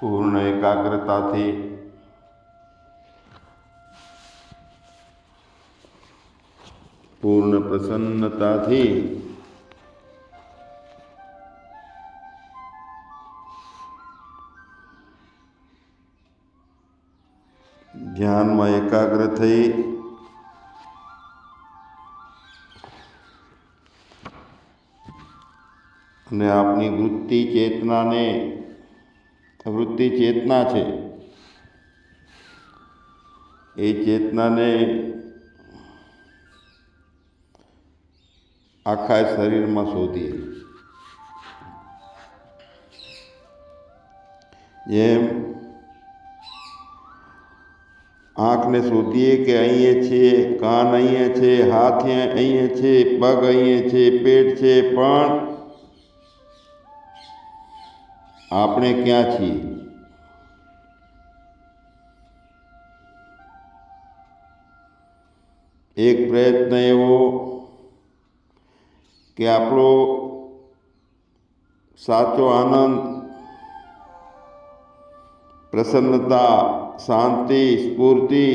પૂર્ણ એકાગ્રતાથી. પૂર્ણ પ્રસન્નતાથી. ધ્યાનમાં એકાગ્ર થઈ. અને આપની વૃત્તિ ચેતનાને વૃત્તિ ચેતના છે. એ ચેતનાને આખા શરીરમાં શોધીએ. જેમ આંખને શોધીએ કે અહીંયા છે, કાન અહીંયા છે, હાથ અહીંયા છે, પગ અહીંયા છે, પેટ છે, પણ આપણે ક્યાં છીએ એક પ્રયત્ન એવો કે આપણો સાચો આનંદ પ્રસન્નતા શાંતિ સ્ફૂર્તિ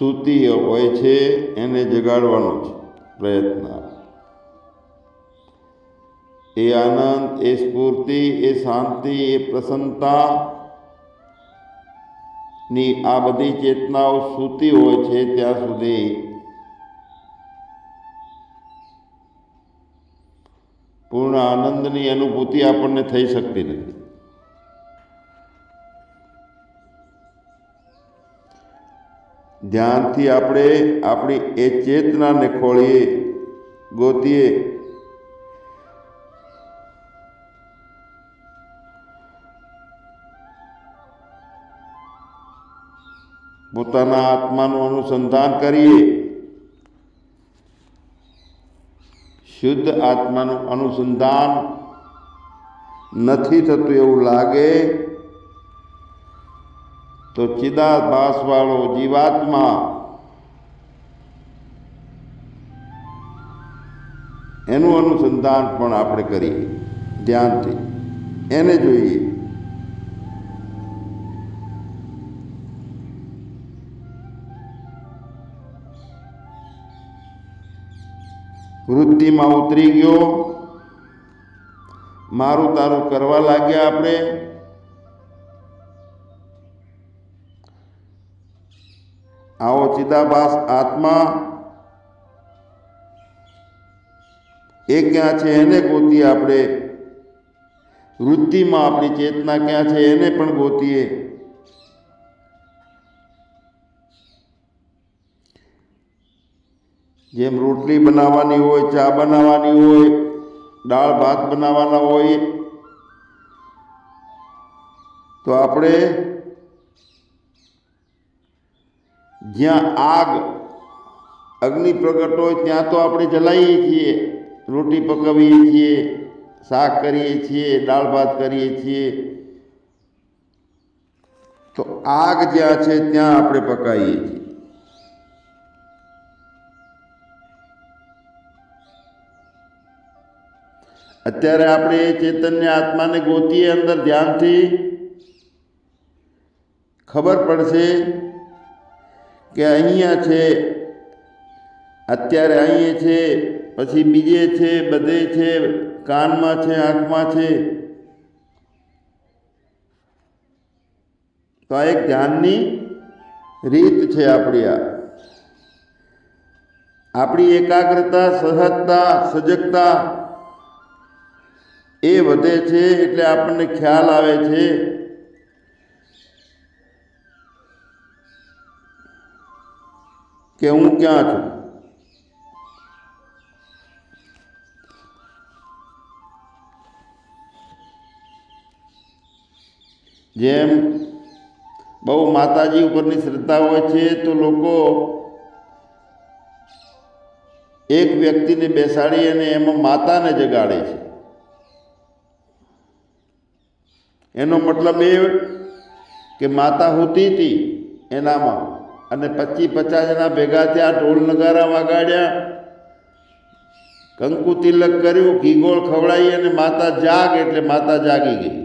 સૂતી હોય છે, એને જગાડવાનો છે પ્રયત્ન એ આનંદ, એ સ્ફૂર્તિ, એ શાંતિ, એ પ્રસન્નતા ની આ બધી ચેતનાઓ સૂતી હોય છે, ત્યાં સુધી પૂર્ણ આનંદની અનુભૂતિ આપણને થઈ શકતી નથી. ધ્યાનથી આપણે આપણી એ ચેતનાને ખોળીએ, ગોતીએ. પોતાના આત્માનું અનુસંધાન કરીએ. શુદ્ધ આત્માનું અનુસંધાન નથી થતું એવું લાગે. તો ચિદાભાસવાળો જીવાત્મા એનું અનુસંધાન પણ આપણે કરીએ, ધ્યાનથી. એને જોઈએ. વૃત્તિમાં ઉતરી ગયો. મારું તારું કરવા લાગ્યા આપણે. આવો ચિદાભાસ આત્મા એ ક્યાં છે? એને ગોતીએ આપણે. વૃત્તિમાં આપણી ચેતના ક્યાં છે? એને પણ ગોતીએ. જેમ રોટલી બનાવવાની હોય, ચા બનાવવાની હોય, દાળ ભાત બનાવવાના હોય, તો આપણે જ્યાં આગ, અગ્નિ પ્રગટ હોય ત્યાં તો આપણે જલાવીએ છીએ, રોટી પકાવીએ છીએ, શાક કરીએ છીએ, દાળ ભાત કરીએ છીએ. તો આગ જ્યાં છે ત્યાં આપણે પકાવીએ છીએ. અત્યારે આપણે એ ચેતન્ય આત્માને ગોતીએ અંદર ધ્યાનથી. ખબર પડશે કે અહીંયા છે, અત્યારે અહીંયા છે, પછી બીજે છે, બધે છે, કાનમાં છે, આંખમાં છે. તો આ એક ધ્યાનની રીત છે આપણી આ. આપણી એકાગ્રતા, સહજતા, સજગતા એ વધે છે એટલે આપણને ખ્યાલ આવે છે કે હું ક્યાં છું? જેમ બહુ માતાજી ઉપરની શ્રદ્ધા હોય છે, તો લોકો એક વ્યક્તિને બેસાડી અને એમાં માતાને જગાડે છે. એનો મતલબ એ કે માતા હોતી હતી એનામાં અને પચીસ પચાસ જણા ભેગા થયા, ઢોલ નગારા વગાડ્યા. કંકુ તિલક કર્યું, ઘીગોળ ખવડાવી અને માતા જાગ એટલે માતા જાગી ગઈ.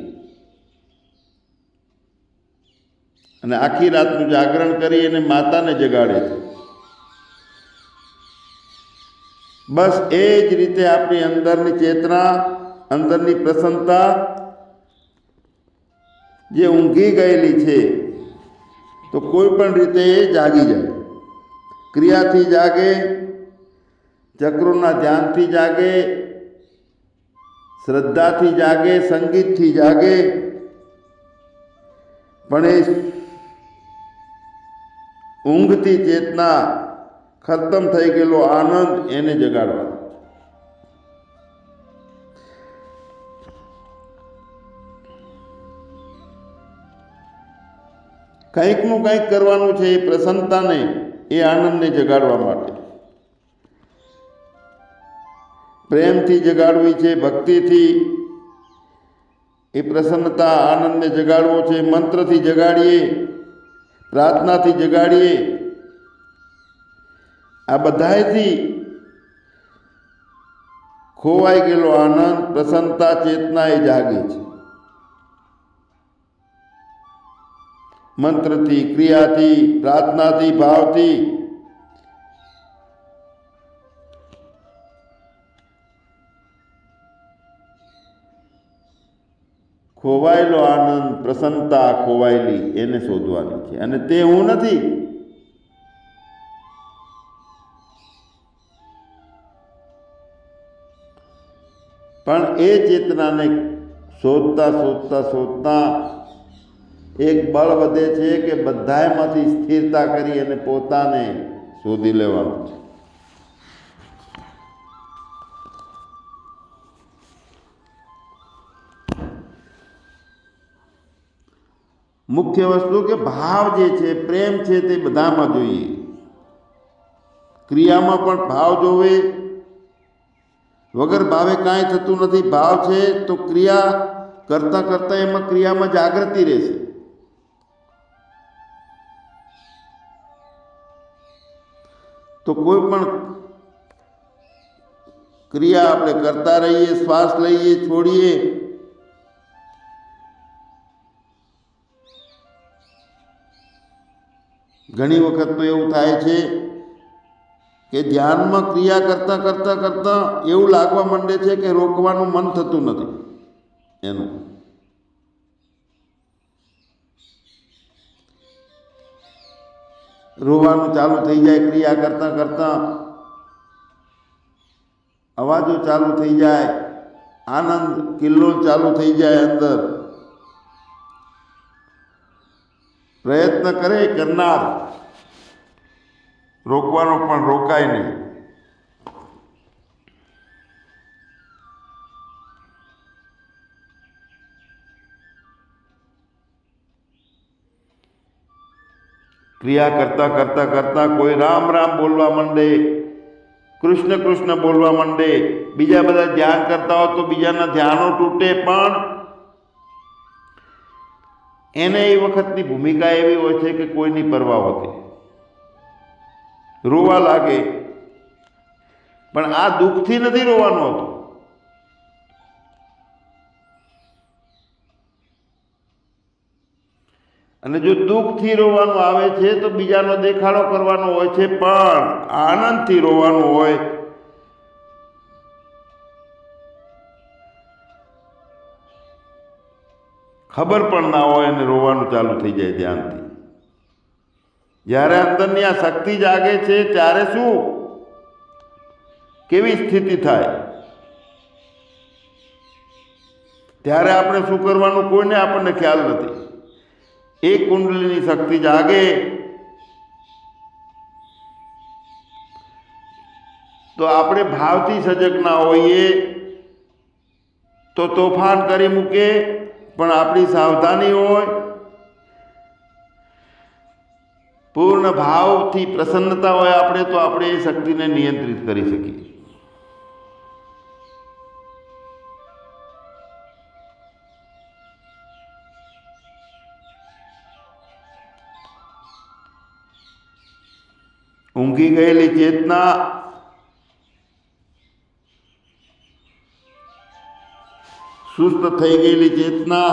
અને આખી રાતનું જાગરણ કરી અને માતાને જગાડે બસ એ જ રીતે આપણી અંદરની ચેતના, અંદરની પ્રસન્નતા, જે ઊંઘી ગયેલી છે તો કોઈ પણ રીતે એ જાગી જાય. ક્રિયાથી જાગે, ચક્રોના ધ્યાનથી જાગે, શ્રદ્ધાથી જાગે, સંગીતથી જાગે, પણ એ ઊંઘથી ચેતના ખતમ થઈ ગયેલો આનંદ એને જગાડવાનો. કંઈકનું કંઈક કરવાનું છે એ પ્રસન્નતાને, એ આનંદને જગાડવા માટે. પ્રેમથી જગાડવી છે, ભક્તિથી એ પ્રસન્નતા, આનંદને જગાડવો છે, મંત્રથી જગાડીએ, પ્રાર્થનાથી જગાડીએ. આ બધાયથી ખોવાઈ ગયેલો આનંદ, પ્રસન્નતા, ચેતના એ જાગે છે. મંત્રથી, ક્રિયાથી, પ્રાર્થનાથી, ભાવથી. ખોવાયેલો આનંદ, પ્રસન્નતા ખોવાયેલી, એને શોધવાની છે. અને તે હું નથી. પણ એ ચેતનાને શોધતા શોધતા શોધતા એક બળ વધે છે કે બધાએમાંથી સ્થિરતા કરી અને પોતાને શોધી લેવાનું છે. મુખ્ય વસ્તુ કે ભાવ જે છે, પ્રેમ છે તે બધામાં જોઈએ. ક્રિયામાં પણ ભાવ જોવે. વગર ભાવે કાંઈ થતું નથી. ભાવ છે તો ક્રિયા કરતાં કરતાં એમાં ક્રિયામાં જાગૃતિ રહેશે. તો કોઈ પણ ક્રિયા આપણે કરતા રહીએ, શ્વાસ લઈએ, છોડીએ, ઘણી વખત તો એવું થાય છે કે ધ્યાનમાં ક્રિયા કરતાં કરતાં કરતાં એવું લાગવા માંડે છે કે રોકવાનું મન થતું નથી એનું. રોવાનું ચાલુ થઈ જાય, ક્રિયા કરતાં કરતાં અવાજો ચાલુ થઈ જાય, આનંદ કિલ્લો ચાલુ થઈ જાય અંદર. પ્રયત્ન કરે કરનાર. રોકવાનો પણ રોકાય નહીં. ક્રિયા કરતા કરતા કરતા કોઈ રામ રામ બોલવા માંડે, કૃષ્ણ કૃષ્ણ બોલવા માંડે, બીજા બધા ધ્યાન કરતા હોય તો બીજાના ધ્યાનો તૂટે પણ. એને એ વખતની ભૂમિકા એવી હોય છે કે કોઈની પરવા હોતી રોવા લાગે, પણ આ દુઃખથી નથી રોવાનું હતું. અને જો દુઃખથી રોવાનું આવે છે, તો બીજાનો દેખાડો કરવાનો હોય છે, પણ આનંદથી રોવાનું હોય. ખબર પણ ના હોય અને રોવાનું ચાલુ થઈ જાય ધ્યાનથી. જ્યારે અંદરની આ શક્તિ જાગે છે, ત્યારે શું? કેવી સ્થિતિ થાય? ત્યારે આપણે શું કરવાનું? કોઈને આપણને ખ્યાલ નથી. એક કુંડલીની શક્તિ જાગે. તો આપણે ભાવથી સજગ ના હોઈએ તો તોફાન કરી મૂકે, પણ આપણી સાવધાની હોય. પૂર્ણ ભાવથી પ્રસન્નતા હોય આપણે, તો આપણે એ શક્તિને નિયંત્રિત કરી શકીએ. ઊંઘી ગયેલી ચેતના સુસ્ત થઈ ગયેલી ચેતના,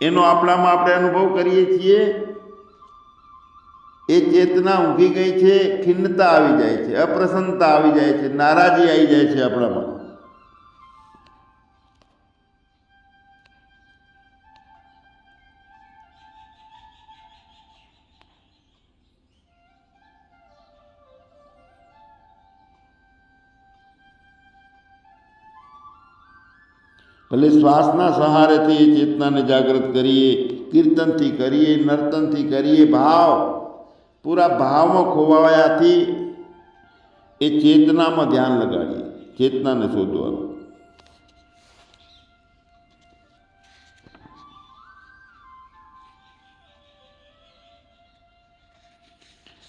એનો આપણામાં આપણે અનુભવ કરીએ છીએ. એ ચેતના ઊંઘી ગઈ છે, ખિન્નતા આવી જાય છે, અપ્રસન્નતા આવી જાય છે, નારાજી આવી જાય છે આપણામાં. ભલે શ્વાસના સહારેથી એ ચેતનાને જાગૃત કરીએ, કીર્તનથી કરીએ, નર્તનથી કરીએ, ભાવ, પૂરા ભાવમાં ખોવાયાથી એ ચેતનામાં ધ્યાન લગાડીએ, ચેતનાને શોધવાનું.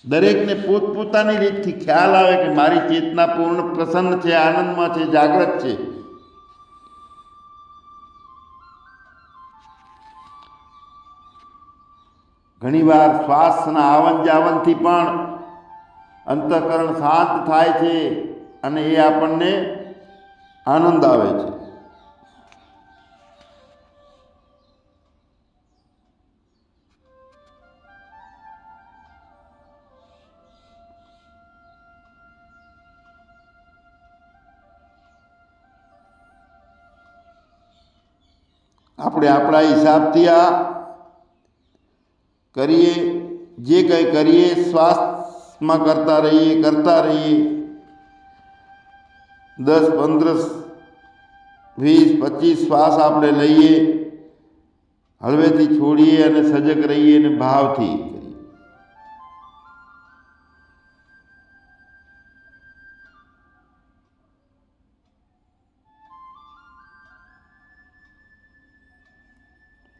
દરેકને પોતપોતાની રીતથી ખ્યાલ આવે કે મારી ચેતના પૂર્ણ પ્રસન્ન છે, આનંદમાં છે, જાગૃત છે. ઘણીવાર શ્વાસના આવન જાવનથી પણ અંતઃકરણ શાંત થાય છે અને એ આપણને આનંદ આવે છે. આપણે આપણા હિસાબથી આ કરીએ, જે કંઈ કરીએ, શ્વાસમાં કરતા રહીએ કરતા રહીએ. દસ, પંદર, વીસ, પચીસ શ્વાસ આપણે લઈએ, હળવેથી છોડીએ અને સજગ રહીએ અને ભાવથી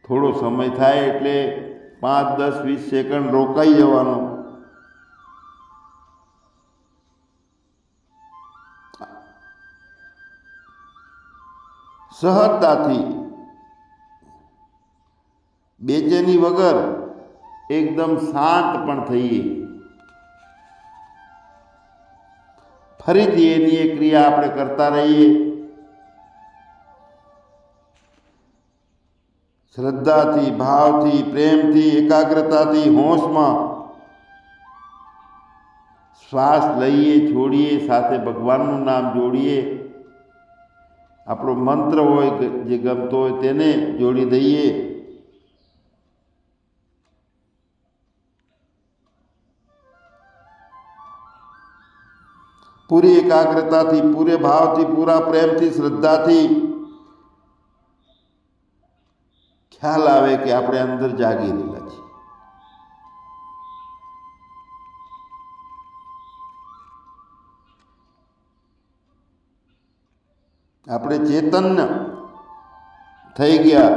થોડો સમય થાય એટલે પાંચ દસ વીસ સેકન્ડ રોકાઈ જવાનો સહજતાથી બેચેની વગર એકદમ શાંત પણ થઈએ ફરીથી એની એ ક્રિયા આપણે કરતા રહીએ શ્રદ્ધાથી ભાવથી પ્રેમથી એકાગ્રતાથી હોશમાં શ્વાસ લઈએ છોડીએ સાથે ભગવાનનું નામ જોડીએ આપણો મંત્ર હોય જે ગમતો હોય તેને જોડી દઈએ। પૂરી એકાગ્રતાથી, પૂરે ભાવથી, પૂરા પ્રેમથી, શ્રદ્ધાથી ખ્યાલ આવે કે આપણે અંદર જાગી રહેલા છીએ. આપણે ચેતન થઈ ગયા.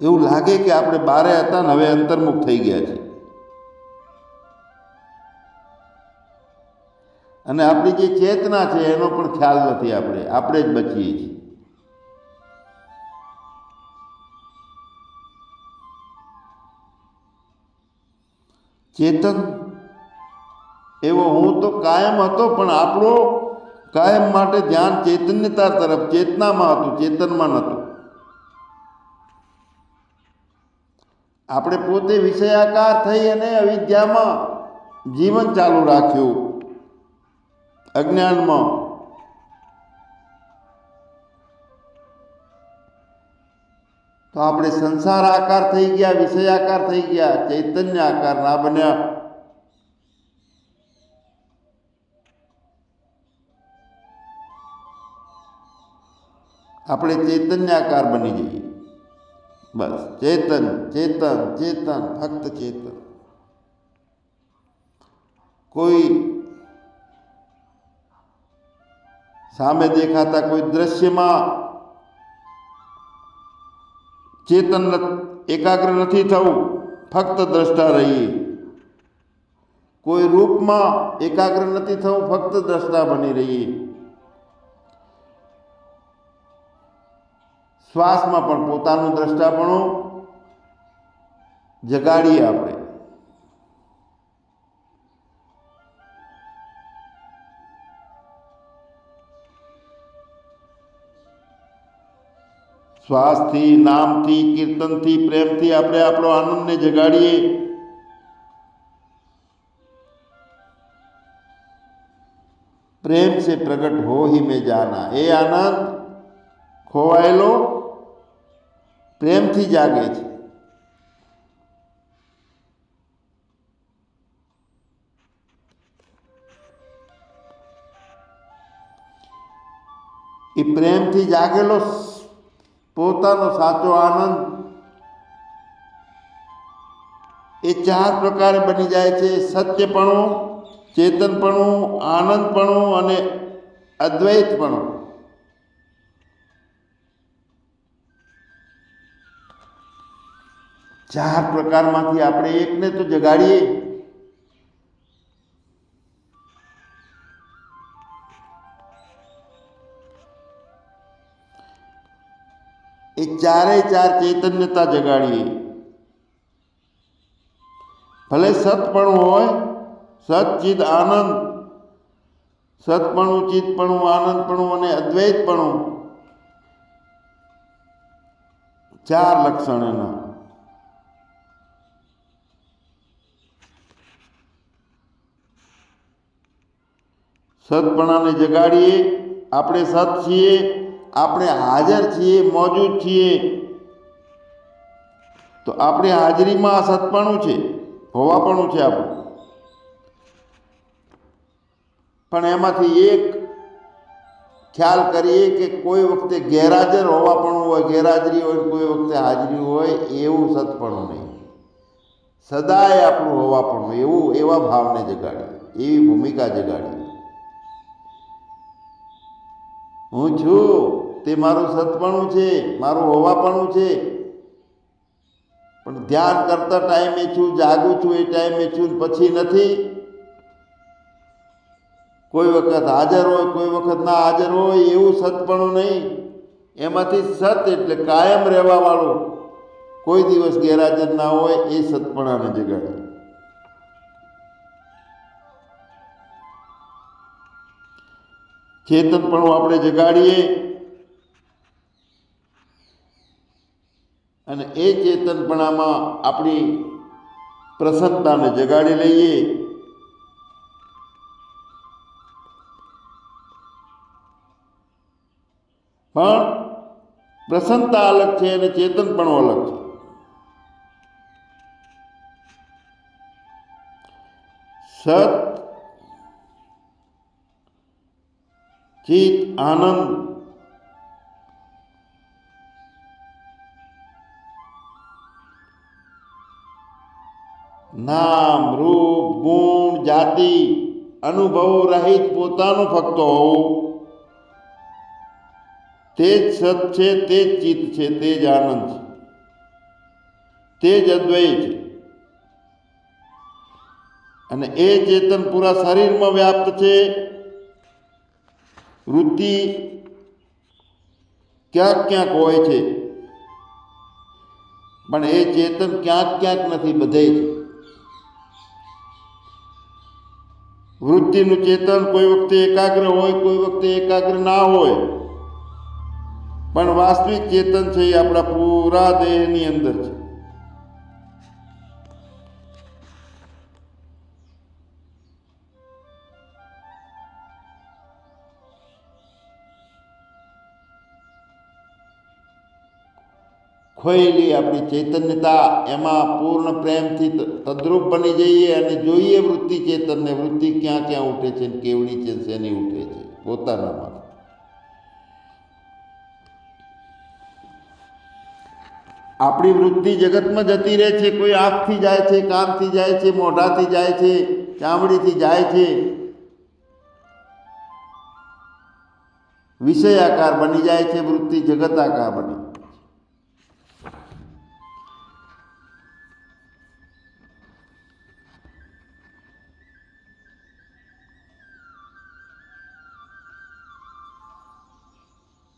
એવું લાગે કે આપણે બારે હતા ને હવે અંતર્મુખ થઈ ગયા છીએ. અને આપણી જે ચેતના છે, એનો પણ ખ્યાલ નથી આપણે. આપણે જ બચીએ છીએ. ચેતન, એવો હું તો કાયમ હતો, પણ આપણો કાયમ માટે ધ્યાન ચેતન્યતા તરફ, ચેતનામાં હતું, ચેતનમાં નહોતું. આપણે પોતે વિષયાકાર થઈ અને અવિદ્યામાં જીવન ચાલુ રાખ્યું. અજ્ઞાનમાં. તો આપણે સંસાર આકાર થઈ ગયા, વિષય આકાર થઈ ગયા, ચૈતન્ય આકાર ના બન્યા. આપણે ચૈતન્યાકાર બની જઈએ. બસ, ચેતન ચેતન ચેતન ફક્ત ચેતન. કોઈ સામે દેખાતા કોઈ દ્રશ્યમાં ચેતન એકાગ્ર નથી થવું, ફક્ત દ્રષ્ટા રહીએ કોઈ રૂપમાં એકાગ્ર નથી થવું, ફક્ત દ્રષ્ટા બની રહીએ શ્વાસમાં પણ પોતાનું દ્રષ્ટાપણું જગાડીએ આપણે. श्वास थी नाम थी कीर्तन थी प्रेम थी अपने आप आनंद ने जगाड़िए प्रेम से प्रकट हो ही में जाना ए आनंद खोवायेलो प्रेम थी जागे थे प्रेम थी जागेलो પોતાનો સાચો આનંદ એ ચાર પ્રકારે બની જાય છે. સત્યપણું, ચેતનપણું, આનંદપણું અને અદ્વૈતપણું. ચાર પ્રકારમાંથી આપણે એકને તો જગાડીએ. એ ચારે ચાર ચૈતન્યતા જગાડીએ. ભલે સતપણું હોય સતચિત આનંદ. સતપણું ચિતપણું આનંદપણું અને અદ્વૈતપણું ચાર લક્ષણ એના. સતપણાને જગાડીએ, આપણે સત છીએ આપણે હાજર છીએ, મોજૂદ છીએ. તો આપણી હાજરીમાં આ સતપણું છે, હોવાપણું છે આપણું. પણ એમાંથી એક ખ્યાલ કરીએ કે કોઈ વખતે ગેરહાજર હોવાપણું હોય, ગેરહાજરી હોય, કોઈ વખતે હાજરી હોય, એવું સત્પણું નહીં. સદાય આપણું હોવાપણું, એવું, એવા ભાવને જગાડી એવી ભૂમિકા જગાડી હું છું. તે મારું સતપણું છે, મારું હોવાપણું છે. પણ ધ્યાન કરતા ટાઈમે છું, જાગું છું એ ટાઈમે છું પછી નથી. કોઈ વખત હાજર હોય, કોઈ વખત ના હાજર હોય, એવું સતપણું નહીં. એમાંથી સત એટલે કાયમ રહેવાવાળું. કોઈ દિવસ ગેરહાજર ના હોય, એ સતપણાને જગાડે. ચેતનપણું આપણે જગાડીએ અને એ ચેતનપણામાં આપણી પ્રસન્નતાને જગાડી લઈએ. પણ પ્રસન્નતા અલગ છે અને ચેતનપણું અલગ છે. સત ચિત આનંદ નામ, રૂપ, ગુણ, જાતિ, અનુભવો રહિત પોતાનું ફક્ત હોવું. તે જ સત છે, તે જ ચિત્ત છે, તે જ આનંદ છે. તે જ અદ્વૈત છે. અને એ ચેતન પૂરા શરીરમાં વ્યાપ્ત છે. વૃત્તિ ક્યાંક ક્યાંક હોય છે. પણ એ ચેતન ક્યાંક ક્યાંક નથી, બધે જ. વૃત્તિનું ચેતન કોઈ વખતે એકાગ્ર હોય, કોઈ વખતે એકાગ્ર ના હોય. પણ વાસ્તવિક ચેતન છે એ આપણા પૂરા દેહની અંદર છે. ખોયેલી આપણી ચૈતન્યતા, એમાં પૂર્ણ પ્રેમથી તદ્રુપ બની જઈએ અને જોઈએ વૃત્તિ ચેતનને, વૃત્તિ ક્યાં ક્યાં ઉઠે છે ને કેવડી છે શેની ઉઠે છે પોતાનામાં આપણી વૃત્તિ જગતમાં જતી રહે છે, કોઈ આંખથી જાય છે કાનથી જાય છે, મોઢાથી જાય છે, ચામડીથી જાય છે. વિષય આકાર બની જાય છે, વૃત્તિ જગત આકાર બની.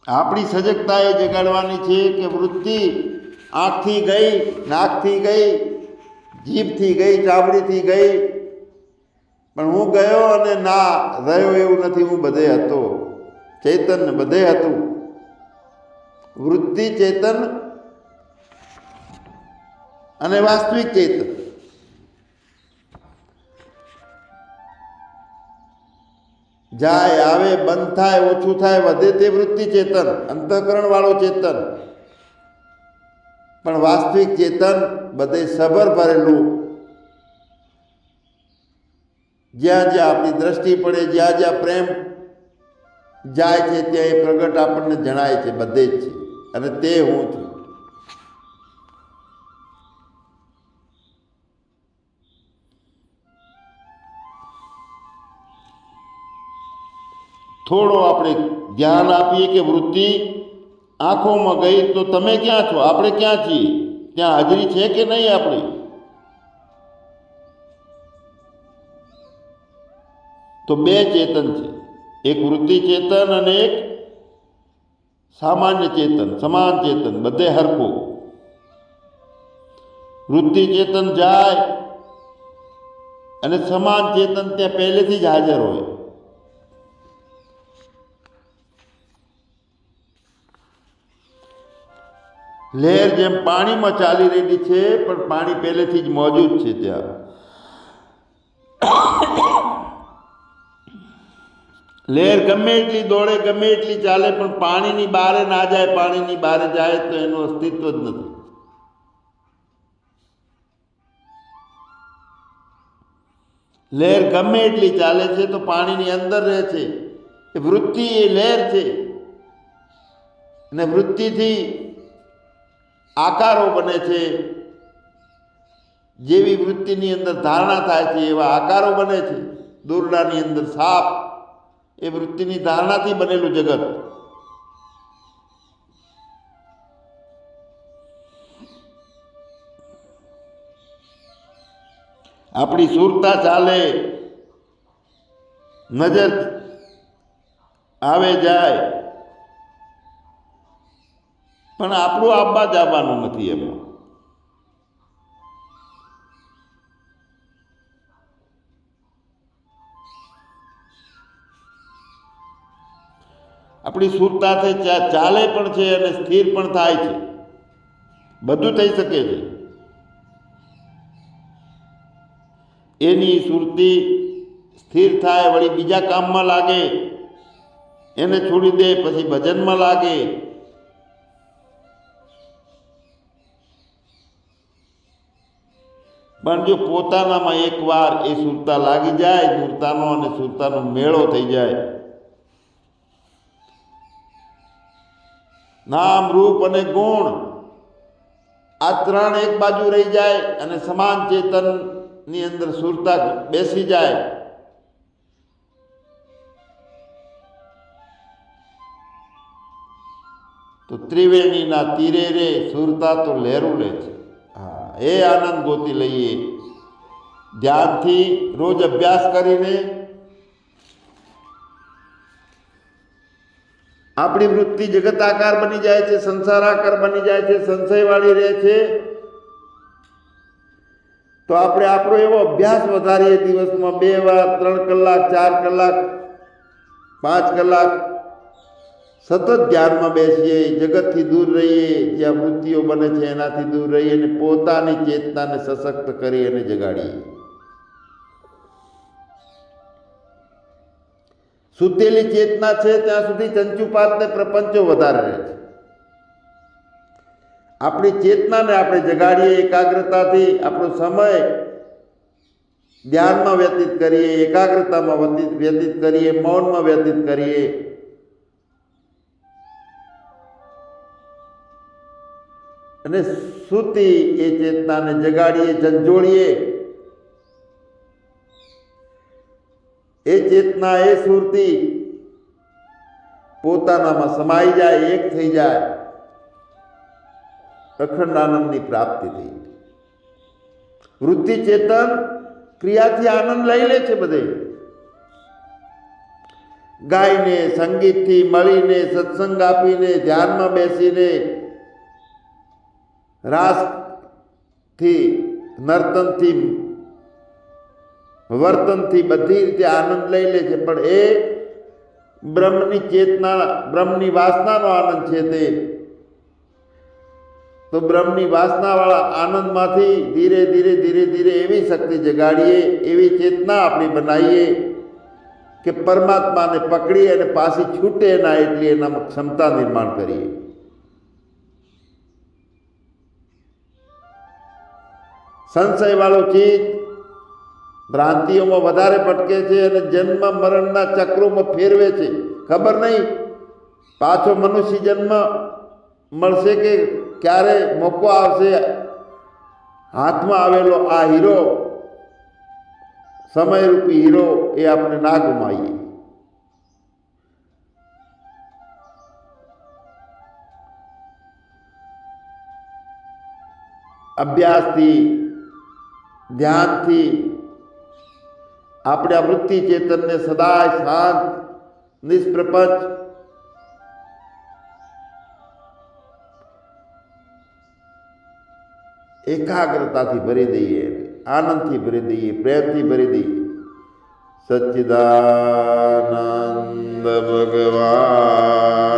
આપણી સજગતા એ જગાડવાની છે કે વૃત્તિ આંખથી ગઈ, નાકથી ગઈ, જીભથી ગઈ, ચામડીથી ગઈ. પણ હું ગયો અને ના, રહ્યો એવું નથી, હું બધે હતો. ચેતન બધે હતું. વૃત્તિ ચેતન અને વાસ્તવિક ચેતન. જાય, આવે, બંધ થાય, ઓછું થાય, વધે તે વૃત્તિ ચેતન, અંતઃકરણવાળો ચેતન. પણ વાસ્તવિક ચેતન બધે સબર ભરેલું. જ્યાં જ્યાં આપણી દ્રષ્ટિ પડે, જ્યાં જ્યાં પ્રેમ જાય છે, ત્યાં એ પ્રગટ આપણને જણાય છે, બધે જ છે. અને તે હું છું. થોડો આપણે ધ્યાન આપીએ કે વૃત્તિ આંખોમાં ગઈ તો તમે ક્યાં છો? આપણે ક્યાં છીએ? ત્યાં હાજરી છે કે નહીં આપણી? તો બે ચેતન છે. એક વૃત્તિ ચેતન અને એક સામાન્ય ચેતન, સમાન ચેતન, બધે હરખું. વૃત્તિ ચેતન જાય અને સમાન ચેતન ત્યાં પહેલેથી જ હાજર હોય. લહેર જેમ પાણીમાં ચાલી રહેલી છે, પણ પાણી પહેલેથી જ મોજૂદ છે ત્યાં. લહેર ગમે એટલી દોડે, ગમે એટલી ચાલે, પણ પાણીની બારે ના જાય, પાણીની બારે જાય તો એનું અસ્તિત્વ જ નથી. લહેર ગમે એટલી ચાલે છે તો પાણીની અંદર રહે છે. એ વૃત્તિ એ લહેર છે. અને વૃત્તિથી આકારો બને છે. જેવી વૃત્તિની અંદર ધારણા થાય છે, એવા આકારો બને છે. દોરડાની અંદર સાપ, એ વૃત્તિની ધારણાથી બનેલું જગત. આપણી સુરતા ચાલે, નજર આવે જાય પણ આપણું આબા જ આવવાનું નથી એમાં. આપણી સુરતાથી ચાલે પણ છે અને સ્થિર પણ થાય છે. બધું થઈ શકે છે. એની સુરતી સ્થિર થાય, વળી બીજા કામમાં લાગે, એને છોડી દે, પછી ભજનમાં લાગે પણ જો પોતાનામાં એકવાર એ સુરતા લાગી જાય સુરતાનો અને સુરતાનો મેળો થઈ જાય. નામ, રૂપ અને ગુણ આ ત્રણ એક બાજુ રહી જાય અને સમાન ચેતનની અંદર સુરતા બેસી જાય. તો ત્રિવેણીના તીરે રે સુરતા તો લહેરું લે છે. એ આનંદ ગોતી લઈએ. ધ્યાનથી રોજ અભ્યાસ કરીને આપણી વૃત્તિ જગતાકાર બની જાય છે, સંસારાકાર બની જાય છે, સંશયવાળી રહે છે. તો આપણે આપણો એવો અભ્યાસ વધારીએ દિવસમાં બે વાર, ત્રણ કલાક, ચાર કલાક, પાંચ કલાક સતત ધ્યાનમાં બેસીએ, જગતથી દૂર રહીએ, જ્યાં વૃત્તિઓ બને છે એનાથી દૂર રહીએ અને પોતાની ચેતનાને સશક્ત કરી અને જગાડીએ. સુતેલી ચેતના છે, ત્યાં સુધી ચંચુપાતને પ્રપંચો વધારે રહે છે. આપણી ચેતનાને આપણે જગાડીએ એકાગ્રતાથી, આપણો સમય ધ્યાનમાં વ્યતીત કરીએ, એકાગ્રતામાં વ્યતીત વ્યતીત કરીએ, મૌનમાં વ્યતીત કરીએ અને સુતી એ ચેતનાને જગાડીએ, ઝંઝોળીએ. એ ચેતના એ સુરતી પોતાનામાં સમાઈ જાય, એક થઈ જાય. અખંડ આનંદની પ્રાપ્તિ થઈ. વૃત્તિ ચેતન ક્રિયાથી આનંદ લઈ લે છે બધે. ગાઈને સંગીતથી મળીને, સત્સંગ આપીને, ધ્યાનમાં બેસીને રાસથી, નર્તનથી, વર્તનથી બધી રીતે આનંદ લઈ લે છે. પણ એ બ્રહ્મની ચેતના, બ્રહ્મની વાસનાનો આનંદ છે તે. તો બ્રહ્મની વાસનાવાળા આનંદમાંથી ધીરે ધીરે ધીરે ધીરે એવી શક્તિ જગાડીએ, એવી ચેતના આપણી બનાવીએ કે પરમાત્માને પકડી અને પાછી છૂટે ના એટલી એનામાં ક્ષમતા નિર્માણ કરીએ. સંશયવાળો ચિત્ત ભ્રાંતિઓમાં વધારે ભટકે છે અને જન્મ મરણના ચક્રોમાં ફેરવે છે. ખબર નહીં? પાછો મનુષ્ય જન્મ મળશે કે ક્યારે મોકો આવશે? હાથમાં આવેલો આ હીરો, સમયરૂપી હીરો એ આપણે ના ગુમાવીએ. અભ્યાસથી ધ્યાનથી આપણે આ વૃત્તિ ચેતનને સદાય શાંત, નિષ્પ્રપંચ એકાગ્રતાથી ભરી દઈએ, આનંદથી ભરી દઈએ, પ્રેમથી ભરી દઈએ. સચ્ચિદાનંદ ભગવાન.